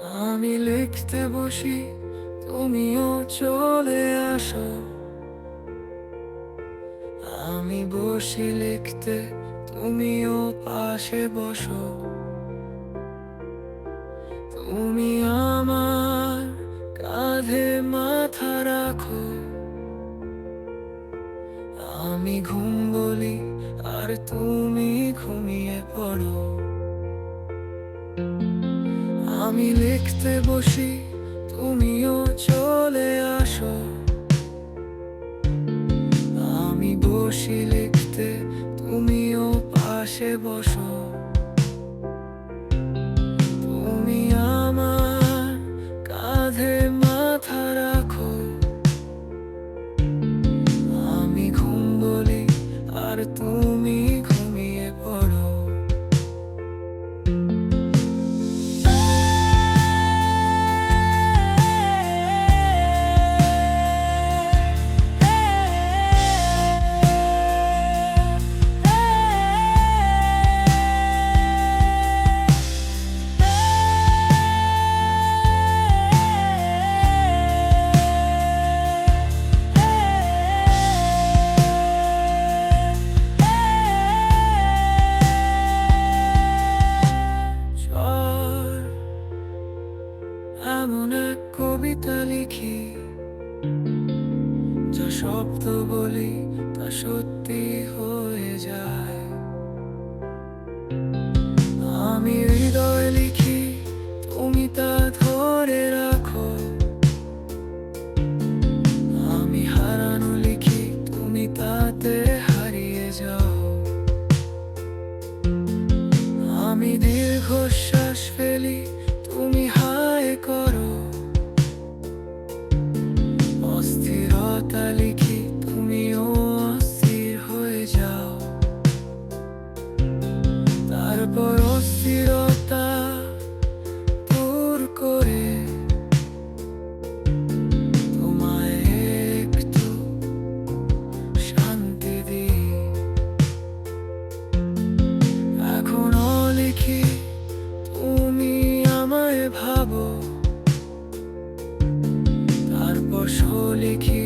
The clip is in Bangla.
আমি লিখতে বসি, তুমিও চলে আসো। আমি বসি লিখতে, তুমিও পাশে বসো। তুমি আমার কাঁধে মাথা রাখো। আমি ঘুম বলি, আর তুমি ঘুমিয়ে পড়ো। আমি লিখতে বসি তুমিও চলে আসো। আমি বসি লিখতে তুমিও পাশে বসো। এমন এক কবিতা লিখি, যা শব্দ বলি তা সত্যি হয়ে যায়। আমি হৃদয় লিখি, তুমি তা ধরে রাখো। আমি হারানো লিখি, তুমি তাতে হারিয়ে যাও। আমি দীর্ঘশ্বাস ফেলি তুমিও হয়ে যাও। শান্তি লিখি আমায় ভাবো। তারপর লিখি